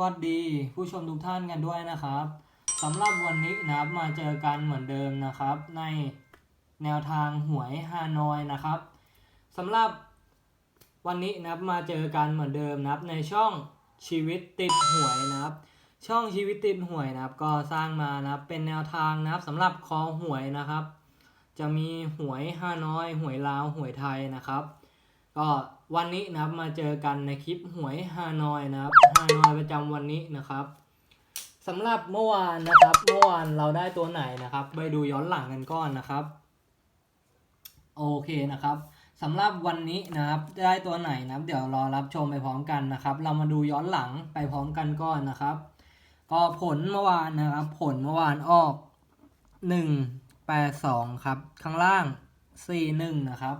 วัสดีผู้ชมทุกท่านกันด้วยนะครับสำหรับวันนี้นะครับมาเจอกันเหมือนเดิมนะครับ ในแนวทางหวยฮานอยนะครับสำหรับวันนี้นะครับมาเจอกันเหมือนเดิมนะครับ ในช่องชีวิตติดหวยนะครับ ช่องชีวิตติดหวยนะครับ ก็สร้างมานะครับเป็นแนวทางนะครับสำหรับคอหวยนะครับ จะมีหวยฮานอย หวยลาวหวยไทยนะครับ ก็วันนี้นะครับมาเจอกันในคลิปหวยฮานอยนะครับฮานอยประจำวันนี้นะครับสำหรับเมื่อวานนะครับเมื่อวานเราได้ตัวไหนนะครับ ไปดูย้อนหลังกันก่อนนะครับโอเคนะครับสำหรับวันนี้นะครับได้ตัวไหนนะครับเดี๋ยวรอรับชมไปพร้อมกันนะครับ เรามาดูย้อนหลังไปพร้อมกันก่อนนะครับ ก็ผลเมื่อวานนะครับ ผลเมื่อวานออกหนึ่งแปดสองครับ ข้างล่างสี่หนึ่งนะครับ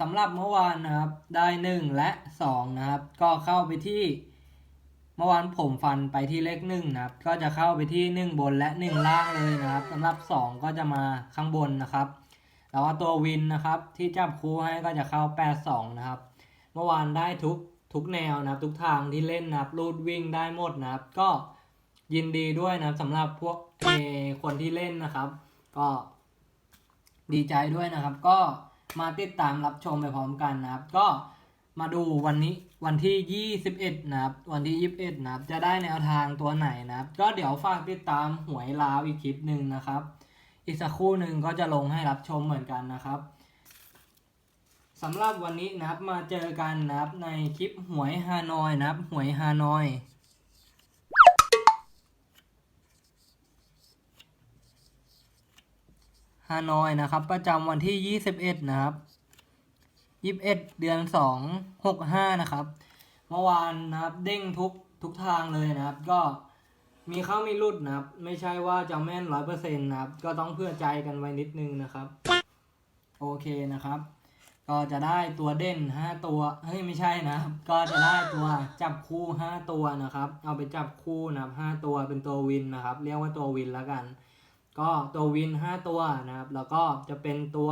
สำหรับเมื่อวานนะครับได้หนึ่งและสองนะครับ ก็เข้าไปที่เมื่อวานผมฟันไปที่เลขหนึ่งนะครับ ก็จะเข้าไปที่หนึ่งบนและหนึ่งล่างเลยนะครับสำหรับสองก็จะมาข้างบนนะครับแล้วก็ตัววินนะครับที่จับคู่ให้ก็จะเข้าแปดสองนะครับ เมื่อวานได้ทุกทุกแนวนะครับ ทุกทางที่เล่นนะครับรูดวิ่งได้หมดนะครับ ก็ยินดีด้วยนะครับสำหรับพวกเอคนที่เล่นนะครับ ก็ดีใจด้วยนะครับก็ มาติดตามรับชมไปพร้อมกันนะครับ ก็มาดูวันนี้วันที่ 21 นะครับ วันที่ 21 นะครับ จะได้แนวทางตัวไหนนะครับ ก็เดี๋ยวฝากติดตามหวยลาวอีกคลิปหนึ่งนะครับ อีกสักครู่หนึ่งก็จะลงให้รับชมเหมือนกันนะครับสำหรับวันนี้นะครับมาเจอกันนะครับในคลิปหวยฮานอยนะครับ หวยฮานอย ฮานอยนะครับ ประจำวันที่ 21 นะครับ 21 เดือน 2 65 นะครับ เมื่อวานนะครับเด้งทุกทุกทางเลยนะครับ ก็มีเข้ามีรุดนะครับ ไม่ใช่ว่าจะแม่นร้อยเปอร์เซ็นต์นะครับ ก็ต้องเพื่อใจกันไว้นิดนึงนะครับ โอเคนะครับ ก็จะได้ตัวเด่น 5 ตัว เฮ้ยไม่ใช่นะครับ ก็จะได้ตัวจับคู่ 5 ตัวนะครับ เอาไปจับคู่นะครับ5ตัวเป็นตัววินนะครับ เรียกว่าตัววินแล้วกัน ก็ตัววิน 5 ตัวนะครับ แล้วก็จะเป็นตัว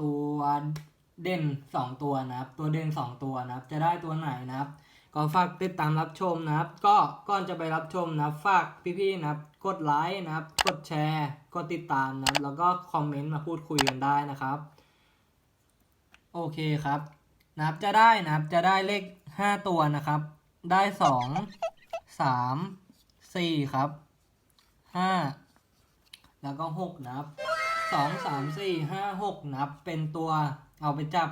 ตัวเด่น 2 ตัวนะครับ ตัวเด่น 2 ตัวนะครับ จะได้ตัวไหนนะครับก็ฝากติดตามรับชมนะครับ ก็ก่อนจะไปรับชมนะฝากพี่ๆนะครับกดไลค์นะครับ กดแชร์ กดติดตามนะครับ แล้วก็คอมเมนต์มาพูดคุยกันได้นะครับ โอเคครับนะครับจะได้นะครับจะได้เลข 5 ตัวนะครับ ได้ 2 3 4 ครับ 5แล้วก็6นะครับ2 3 4 5 6นับ เป็นตัวเอาไปจับ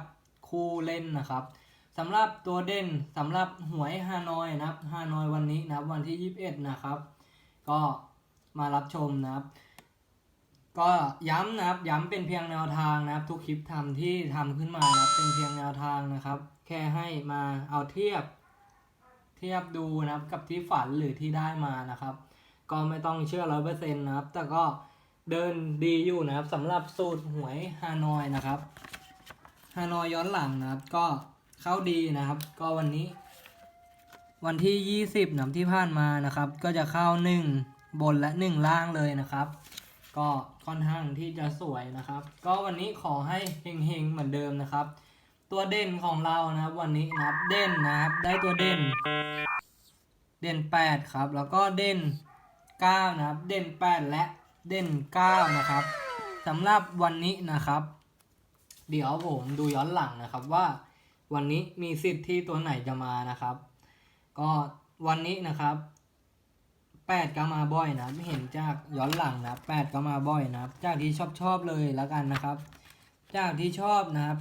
คู่เล่นนะครับสำหรับตัวเด่นสำหรับหวยฮานอยนะครับฮานอยวันนี้นะครับวันที่ 21 นะครับ ก็มารับชมนะครับ ก็ย้ำนะครับย้ำเป็นเพียงแนวทางนะครับ ทุกคลิปทำที่ทำขึ้นมานะครับเป็นเพียงแนวทางนะครับ แค่ให้มาเอาเทียบ เทียบดูนะครับกับที่ฝันหรือที่ได้มานะครับ ก็ไม่ต้องเชื่อร้อยเปอร์เซ็นต์นะครับ แต่ก็เดินดีอยู่นะครับสำหรับสูตรหวยฮานอยนะครับฮานอยย้อนหลังนะครับ ก็เข้าดีนะครับ ก็วันนี้ วันที่ 20นะครับที่ผ่านมานะครับ ก็จะเข้า 1 บนและ 1 ล่างเลยนะครับ ก็ค่อนข้างที่จะสวยนะครับ ก็วันนี้ขอให้เฮงๆเหมือนเดิมนะครับ ตัวเด่นของเรานะครับ วันนี้นะครับเด่นนะครับ ได้ตัวเด่น เด่น 8 ครับ แล้วก็เด่น 9 นะครับ เด่น 8 และเด่น 9 นะครับสำหรับวันนี้นะครับ เดี๋ยวผมดูย้อนหลังนะครับว่าวันนี้มีสิทธิ์ที่ตัวไหนจะมานะครับ ก็วันนี้นะครับ8ก็มาบ่อยนะครับเห็นจากย้อนหลังนะครับ8ก็มาบ่อยนะจากที่ชอบชอบเลยแล้วกันนะครับ จากที่ชอบนะครับ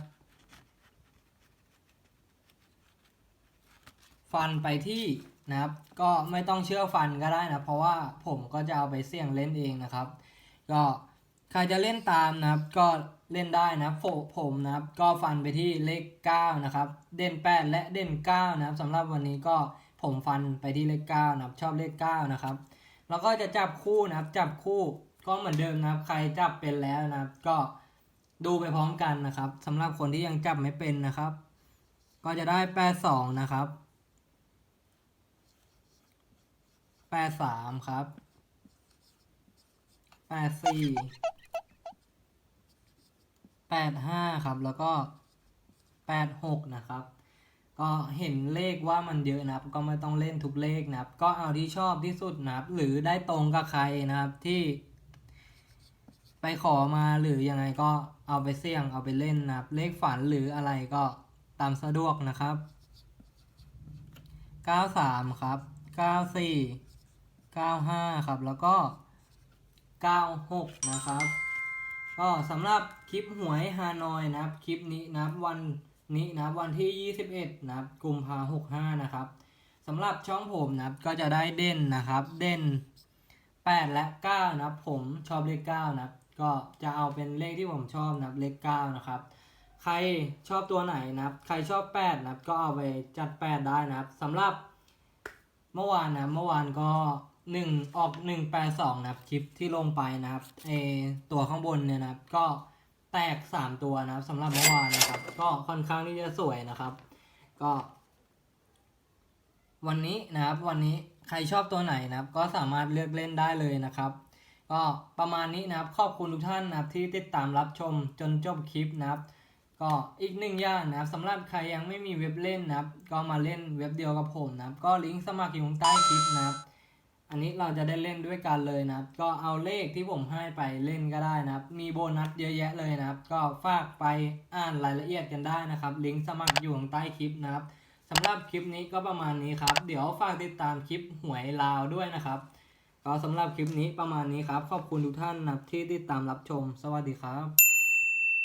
ฟันไปที่ นะครับ ก็ไม่ต้องเชื่อฟันก็ได้นะ เพราะว่าผมก็จะเอาไปเสี่ยงเล่นเองนะครับ ก็ใครจะเล่นตามนะครับ ก็เล่นได้นะโฟผมนะครับ ก็ฟันไปที่เลข 9 นะครับ เด่น 8 และเด่น 9 นะครับสำหรับวันนี้ก็ผมฟันไปที่เลข 9 นะครับ ชอบเลข 9 นะครับแล้วก็จะจับคู่นะครับ จับคู่ก็เหมือนเดิมนะครับ ใครจับเป็นแล้วนะครับ ก็ดูไปพร้อมกันนะครับสำหรับคนที่ยังจับไม่เป็นนะครับ ก็จะได้ 82 นะครับ แปดสามครับแปดสี่แปดห้าครับ แล้วก็แปดหกนะครับ ก็เห็นเลขว่ามันเยอะนะครับ ก็ไม่ต้องเล่นทุกเลขนะครับ ก็เอาที่ชอบที่สุดนะครับ หรือได้ตรงกับใครนะครับที่ ไปขอมาหรือยังไงก็เอาไปเสี่ยงเอาไปเล่นนะครับ เลขฝันหรืออะไรก็ตามสะดวกนะครับ 93 ครับ 94 95 ครับ แล้วก็ 96 นะครับ ก็สำหรับคลิปหวยฮานอยนะครับ คลิปนี้นับวันนี้นะวันที่ 21 นะครับกุมภา65 นะครับสำหรับช่องผมนะครับก็จะได้เด่นนะครับ เด่น 8 และ 9 นะครับ ผมชอบเลข 9 นะครับ ก็จะเอาเป็นเลขที่ผมชอบนะครับเลข 9 นะครับ ใครชอบตัวไหนนะครับ ใครชอบ 8 นะครับ ก็เอาไปจัด 8 ได้นะครับสำหรับเมื่อวานนะเมื่อวานก็ 1ออก182นะครับคลิปที่ลงไปนะครับเอตัวข้างบนเนี่ยนะครับ ก็แตก3ตัวนะครับสำหรับเมื่อวานนะครับ ก็ค่อนข้างที่จะสวยนะครับ ก็ วันนี้นะครับวันนี้ใครชอบตัวไหนนะครับ ก็สามารถเลือกเล่นได้เลยนะครับ ก็ประมาณนี้นะครับขอบคุณทุกท่านนะครับที่ติดตามรับชมจนจบคลิปนะครับ ก็อีกหนึ่งอย่างนะครับสำหรับใครยังไม่มีเว็บเล่นนะครับ ก็มาเล่นเว็บเดียวกับผมนะครับ ก็ลิงก์สมัครอยู่ใต้คลิปนะครับ อันนี้เราจะได้เล่นด้วยกันเลยนะครับ ก็เอาเลขที่ผมให้ไปเล่นก็ได้นะครับ มีโบนัสเยอะแยะเลยนะครับ ก็ฝากไปอ่านรายละเอียดกันได้นะครับ ลิงก์สมัครอยู่ข้างใต้คลิปนะครับสำหรับคลิปนี้ก็ประมาณนี้ครับ เดี๋ยวฝากติดตามคลิปหวยลาวด้วยนะครับ ก็สำหรับคลิปนี้ประมาณนี้ครับ ขอบคุณทุกท่านนะที่ติดตามรับชม สวัสดีครับ